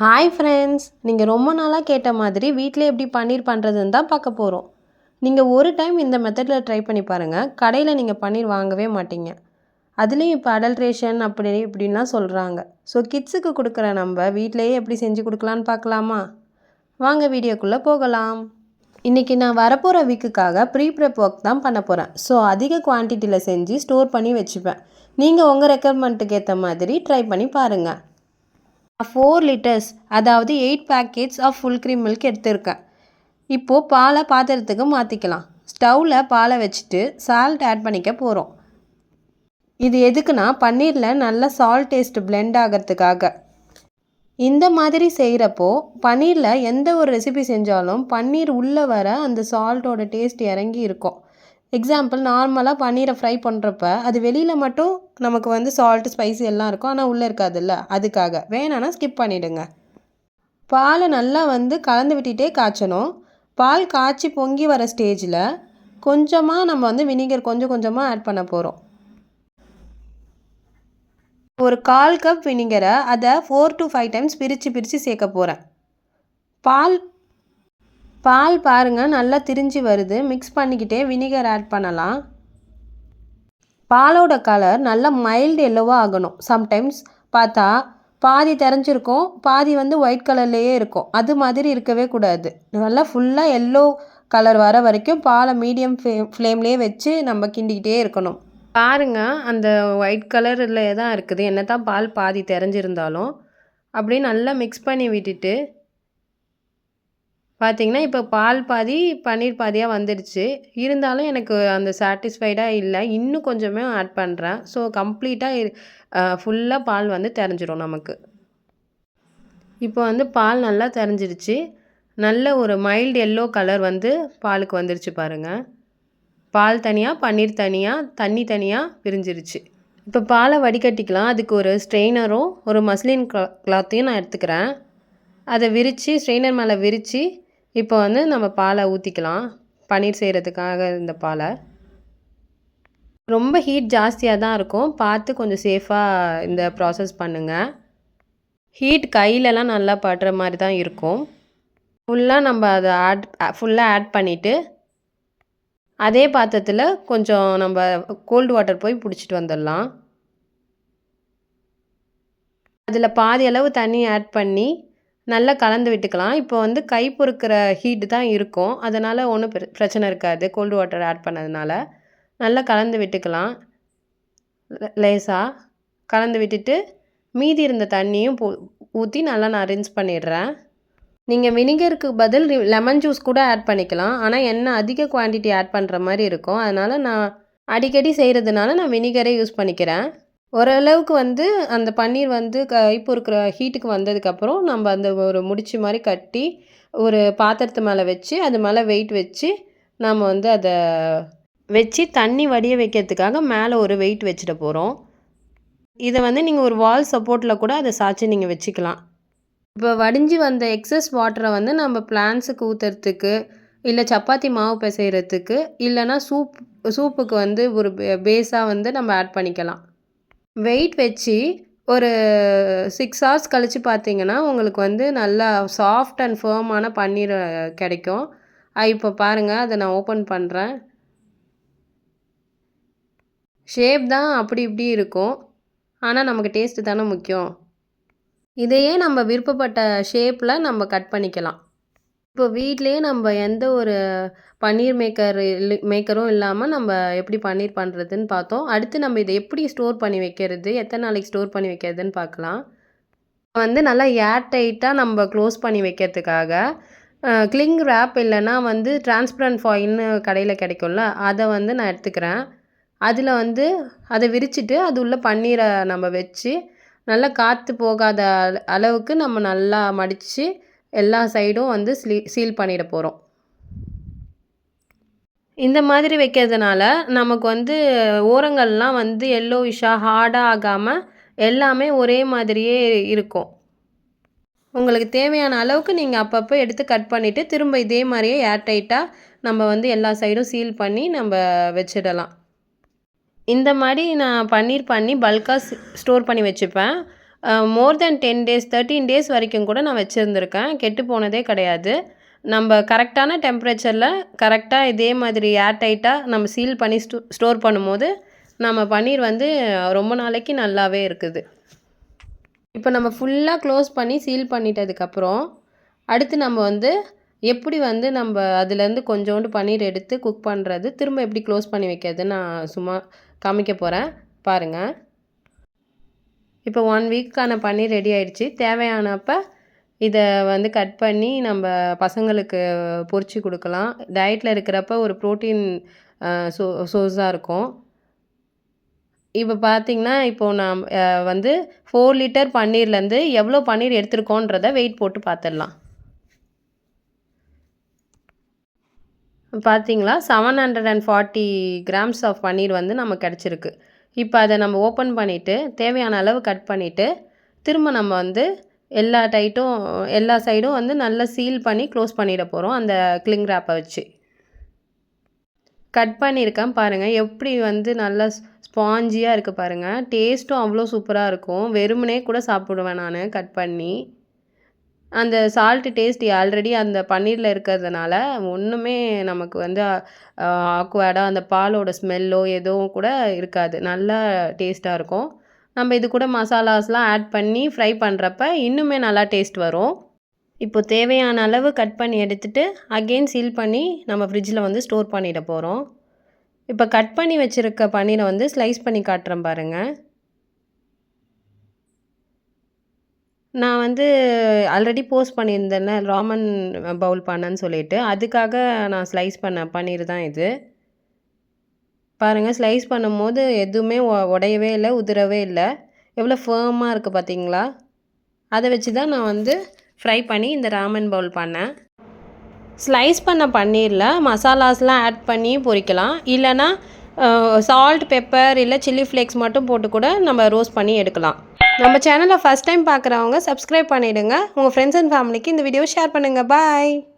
Hi friends நீங்கள் ரொம்ப நாளாக கேட்ட மாதிரி வீட்டிலே எப்படி பன்னீர் பண்ணுறதுன்னு தான் பார்க்க போகிறோம் நீங்கள் ஒரு டைம் இந்த மெத்தடில் ட்ரை பண்ணி பாருங்கள் கடையில் நீங்கள் பன்னீர் வாங்கவே மாட்டீங்க. அதுலேயும் இப்போ அடல்ட்ரேஷன் அப்படி இப்படின்லாம் சொல்கிறாங்க ஸோ கிட்ஸுக்கு கொடுக்குற நம்ம வீட்டிலேயே எப்படி செஞ்சு கொடுக்கலான்னு பார்க்கலாமா? வாங்க வீடியோக்குள்ளே போகலாம். இன்றைக்கி நான் வரப்போகிற வீக்குக்காக ப்ரீ ப்ரெப் ஒர்க் தான் பண்ண போகிறேன் ஸோ அதிக குவான்டிட்டியில் செஞ்சு ஸ்டோர் பண்ணி வச்சுப்பேன். நீங்கள் உங்கள் ரெக்குயர்மெண்ட்டுக்கு ஏற்ற மாதிரி ட்ரை பண்ணி பாருங்கள் ஃபோர் லிட்டர்ஸ் அதாவது eight packets of full cream milk எடுத்திருக்கேன். இப்போது பாலை பாத்திரத்துக்கு மாற்றிக்கலாம் ஸ்டவ்வில் பாலை வச்சுட்டு சால்ட் ஆட் பண்ணிக்க போகிறோம் இது எதுக்குன்னா பன்னீரில் நல்ல சால்ட் டேஸ்ட் பிளெண்ட் ஆகிறதுக்காக. இந்த மாதிரி செய்கிறப்போ பன்னீரில் எந்த ஒரு ரெசிபி செஞ்சாலும் பன்னீர் உள்ளே வர அந்த சால்ட்டோட டேஸ்ட் இறங்கி இருக்கும். எக்ஸாம்பிள் நார்மலாக பன்னீரை ஃப்ரை பண்ணுறப்ப அது வெளியில் மட்டும் நமக்கு வந்து சால்ட் ஸ்பைசி எல்லாம் இருக்கும். ஆனால் உள்ளே இருக்காதுல்ல? அதுக்காக. வேணான்னா ஸ்கிப் பண்ணிவிடுங்க பாலை நல்லா வந்து கலந்து விட்டுட்டே காய்ச்சணும். பால் காய்ச்சி பொங்கி வர ஸ்டேஜில் கொஞ்சமாக நம்ம வந்து வினிகர் கொஞ்சம் கொஞ்சமாக ஆட் பண்ண போகிறோம் ஒரு கால் கப் வினிகரை அதை ஃபோர் டு ஃபைவ் டைம்ஸ் பிரித்து பிரித்து சேர்க்க போகிறேன் பால் பால் பாருங்கள் நல்லா திரிஞ்சு வருது. மிக்ஸ் பண்ணிக்கிட்டே வினிகர் ஆட் பண்ணலாம். பாலோட கலர் நல்லா மைல்டு எல்லோவாக ஆகணும். சம்டைம்ஸ் பார்த்தா பாதி தெரிஞ்சிருக்கும் பாதி வந்து ஒயிட் கலர்லேயே இருக்கும். அது மாதிரி இருக்கவே கூடாது. நல்லா ஃபுல்லாக எல்லோ கலர் வர வரைக்கும் பாலை மீடியம் ஃப்ளே ஃப்ளேம்லேயே வச்சு நம்ம கிண்டிக்கிட்டே இருக்கணும். பாருங்கள் அந்த ஒயிட் கலரில் தான் இருக்குது. என்ன தான் பால் பாதி தெரிஞ்சிருந்தாலும் அப்படியே நல்லா மிக்ஸ் பண்ணி விட்டுட்டு பார்த்தீங்கன்னா இப்போ பால் பாதி பன்னீர் பாதியாக வந்துடுச்சு இருந்தாலும் எனக்கு அந்த சாட்டிஸ்ஃபைடாக இல்லை. இன்னும் கொஞ்சமே ஆட் பண்ணுறேன் ஸோ கம்ப்ளீட்டாக ஃபுல்லாக பால் வந்து தெரிஞ்சிடும் நமக்கு. இப்போ வந்து பால் நல்லா தெரிஞ்சிடுச்சு நல்ல ஒரு மைல்டு எல்லோ கலர் வந்து பாலுக்கு வந்துருச்சு பாருங்கள் பால் தனியாக பன்னீர் தனியாக தண்ணி தனியாக பிரிஞ்சிருச்சு. இப்போ பாலை வடிகட்டிக்கலாம். அதுக்கு ஒரு ஸ்ட்ரெயினரும் ஒரு மஸ்லின் கிளாத்தையும் நான் எடுத்துக்கிறேன். அதை விரித்து ஸ்ட்ரெயினர் மேலே விரித்து இப்போ வந்து நம்ம பாலை ஊற்றிக்கலாம் பன்னீர் செய்கிறதுக்காக இந்த பாலை. ரொம்ப ஹீட் ஜாஸ்தியாக தான் இருக்கும். பார்த்து கொஞ்சம் சேஃபாக இந்த ப்ராசஸ் பண்ணுங்கள் ஹீட் கையிலலாம் நல்லா படுற மாதிரி தான் இருக்கும். ஃபுல்லாக நம்ம அதை ஆட் ஃபுல்லாக ஆட் பண்ணிவிட்டு அதே பாத்திரத்தில் கொஞ்சம் நம்ம கோல்டு வாட்டர் போய் பிடிச்சிட்டு வந்துடலாம். அதில் பாதி அளவு தண்ணி ஆட் பண்ணி நல்லா கலந்து விட்டுக்கலாம். இப்போ வந்து கை பொறுக்கிற ஹீட்டு தான் இருக்கும். அதனால் ஒன்றும் பிரச்சனை இருக்காது. கோல்டு வாட்டர் ஆட் பண்ணதுனால. நல்லா கலந்து விட்டுக்கலாம். லேசாக கலந்து விட்டுட்டு மீதி இருந்த தண்ணியும் போ ஊற்றி நல்லா நான் ரின்ஸ் பண்ணிடுறேன். நீங்கள் வினிகருக்கு பதில் லெமன் ஜூஸ் கூட ஆட் பண்ணிக்கலாம். ஆனால் எண்ணெய் அதிக குவான்டிட்டி ஆட் பண்ணுற மாதிரி இருக்கும். அதனால் நான் அடிக்கடி செய்கிறதுனால நான் வினிகரே யூஸ் பண்ணிக்கிறேன். ஓரளவுக்கு வந்து அந்த பன்னீர் வந்து க இப்போ இருக்கிற ஹீட்டுக்கு வந்ததுக்கப்புறம் நம்ம அந்த ஒரு முடிச்சு மாதிரி கட்டி ஒரு பாத்திரத்து மேலே வச்சு அது மேலே வெயிட் வச்சு நாம் வந்து அதை வச்சு தண்ணி வடிய வைக்கிறதுக்காக மேலே ஒரு வெயிட் வச்சுட போகிறோம் இதை வந்து நீங்கள் ஒரு வால் சப்போர்ட்டில் கூட அதை சாய்ச்சி நீங்கள் வச்சுக்கலாம். இப்போ வடிஞ்சு வந்த எக்ஸஸ் வாட்டரை வந்து நம்ம பிளான்ஸுக்கு ஊற்றுறதுக்கு இல்லை சப்பாத்தி மாவு பிசைகிறதுக்கு இல்லைனா சூப் சூப்புக்கு வந்து ஒரு பேஸாக வந்து நம்ம ஆட் பண்ணிக்கலாம். வெயிட் வச்சு ஒரு சிக்ஸ் ஹவர்ஸ் கழித்து பார்த்தீங்கன்னா உங்களுக்கு வந்து நல்லா சாஃப்ட் அண்ட் ஃபேமான பன்னீர் கிடைக்கும். இப்போ பாருங்கள் அதை நான் ஓப்பன் பண்ணுறேன் ஷேப் தான் அப்படி இப்படி இருக்கும். ஆனால் நமக்கு டேஸ்ட்டு தானே முக்கியம். இதையே நம்ம விருப்பப்பட்ட ஷேப்பில் நம்ம கட் பண்ணிக்கலாம். இப்போ வீட்லேயே நம்ம எந்த ஒரு பன்னீர் மேக்கர் மேக்கரும் இல்லாமல் நம்ம எப்படி பன்னீர் பண்ணுறதுன்னு பார்த்தோம். அடுத்து நம்ம இதை எப்படி ஸ்டோர் பண்ணி வைக்கிறது? எத்தனை நாளைக்கு ஸ்டோர் பண்ணி வைக்கிறதுன்னு பார்க்கலாம். வந்து நல்லா ஏர் டைட்டாக நம்ம க்ளோஸ் பண்ணி வைக்கிறதுக்காக கிளிங் ரேப் இல்லைன்னா வந்து டிரான்ஸ்பரண்ட் ஃபாயில்னு கடையில் கிடைக்கும்ல அதை வந்து நான் எடுத்துக்கிறேன். அதில் வந்து அதை விரிச்சிட்டு அது உள்ள பன்னீரை நம்ம வச்சு நல்லா காற்று போகாத அளவுக்கு நம்ம நல்லா மடித்து எல்லா சைடும் வந்து ஸ்லீ சீல் பண்ணிட போகிறோம் இந்த மாதிரி வைக்கிறதுனால நமக்கு வந்து ஓரங்கள்லாம் வந்து எல்லோவிஷாக ஹார்டாக ஆகாமல் எல்லாமே ஒரே மாதிரியே இருக்கும். உங்களுக்கு தேவையான அளவுக்கு நீங்கள் அப்பப்போ எடுத்து கட் பண்ணிவிட்டு திரும்ப இதே மாதிரியே ஏர்டைட்டாக நம்ம வந்து எல்லா சைடும் சீல் பண்ணி நம்ம வச்சிடலாம். இந்த மாதிரி நான் பன்னீர் பண்ணி பல்காக ஸ்டோர் பண்ணி வச்சுப்பேன். More than ten days thirteen days வரைக்கும் கூட நான் வச்சுருந்துருக்கேன். கெட்டு போனதே கிடையாது. நம்ம கரெக்டான டெம்பரேச்சரில் கரெக்டாக இதே மாதிரி ஏர் டைட்டாக நம்ம சீல் பண்ணி ஸ்டோ ஸ்டோர் பண்ணும்போது நம்ம பன்னீர் வந்து ரொம்ப நாளைக்கு நல்லாவே இருக்குது. இப்போ நம்ம ஃபுல்லாக க்ளோஸ் பண்ணி சீல் பண்ணிட்டதுக்கப்புறம் அடுத்து நம்ம வந்து எப்படி வந்து நம்ம அதுலேருந்து கொஞ்சோண்டு பன்னீர் எடுத்து குக் பண்ணுறது திரும்ப எப்படி க்ளோஸ் பண்ணி வைக்கிறது நான் சும்மா காமிக்க போகிறேன் பாருங்கள் இப்போ ஒன் வீக்கான பன்னீர் ரெடி ஆயிடுச்சு. தேவையானப்போ இதை வந்து கட் பண்ணி நம்ம பசங்களுக்கு பொறிச்சு கொடுக்கலாம். டயட்டில் இருக்கிறப்ப ஒரு ப்ரோட்டீன் சோ சோர்ஸாக இருக்கும். இப்போ பார்த்தீங்கன்னா இப்போது நான் வந்து ஃபோர் லிட்டர் பன்னீர்லேருந்து எவ்வளோ பன்னீர் எடுத்திருக்கோன்றத வெயிட் போட்டு பார்த்துடலாம் பார்த்திங்களா seven hundred and forty grams of paneer வந்து நமக்கு கிடச்சிருக்கு. இப்போ அதை நம்ம ஓப்பன் பண்ணிவிட்டு தேவையான அளவு கட் பண்ணிவிட்டு திரும்ப நம்ம வந்து எல்லா டைட்டும் எல்லா சைடும் வந்து நல்லா சீல் பண்ணி க்ளோஸ் பண்ணிட போகிறோம் அந்த கிளிங் ரேப்பை வச்சு. கட் பண்ணியிருக்கேன் பாருங்கள் எப்படி வந்து நல்லா ஸ்பாஞ்சியாக இருக்குது பாருங்கள் டேஸ்ட்டும் அவ்வளோ சூப்பராக இருக்கும். வெறுமனே கூட சாப்பிடுவேன் நான் கட் பண்ணி. அந்த சால்ட்டு டேஸ்ட் ஆல்ரெடி அந்த பன்னீரில் இருக்கிறதுனால ஒன்றுமே நமக்கு வந்து ஆக்குவேடாக அந்த பாலோட ஸ்மெல்லோ எதுவும் கூட இருக்காது. நல்லா டேஸ்ட்டாக இருக்கும். நம்ம இது கூட மசாலாஸ்லாம் ஆட் பண்ணி ஃப்ரை பண்ணுறப்ப இன்னுமே நல்லா டேஸ்ட் வரும். இப்போ தேவையான அளவு கட் பண்ணி எடுத்துட்டு அகெயின் சீல் பண்ணி நம்ம ஃப்ரிட்ஜில் வந்து ஸ்டோர் பண்ணிட போகிறோம் இப்போ கட் பண்ணி வச்சுருக்க பன்னீரை வந்து ஸ்லைஸ் பண்ணி காட்டுறேன் பாருங்கள் நான் வந்து ஆல்ரெடி போஸ்ட் பண்ணியிருந்தேன்ல ராமன் பவுல் பண்ணேன்னு சொல்லிட்டு. அதுக்காக நான் ஸ்லைஸ் பண்ண பன்னீர் தான் இது. பாருங்கள் ஸ்லைஸ் பண்ணும்போது எதுவுமே உடையவே இல்லை உதிரவே இல்லை. எவ்வளோ ஃபேமாக இருக்குது பார்த்தீங்களா அதை வச்சு தான் நான் வந்து ஃப்ரை பண்ணி இந்த ராமன் பவுல் பண்ணேன். ஸ்லைஸ் பண்ண பன்னீரில் மசாலாஸ்லாம் ஆட் பண்ணி பொரிக்கலாம் இல்லைன்னா சால்ட் பெப்பர் இல்லை சில்லி ஃப்ளேக்ஸ் மட்டும் போட்டு கூட நம்ம ரோஸ்ட் பண்ணி எடுக்கலாம். நம்ம சேனலை ஃபஸ்ட் டைம் பார்க்குறவங்க சப்ஸ்கிரைப் பண்ணிவிடுங்க உங்கள் ஃப்ரெண்ட்ஸ் அண்ட் ஃபேமிலிக்கு இந்த வீடியோ ஷேர் பண்ணுங்கள் பாய்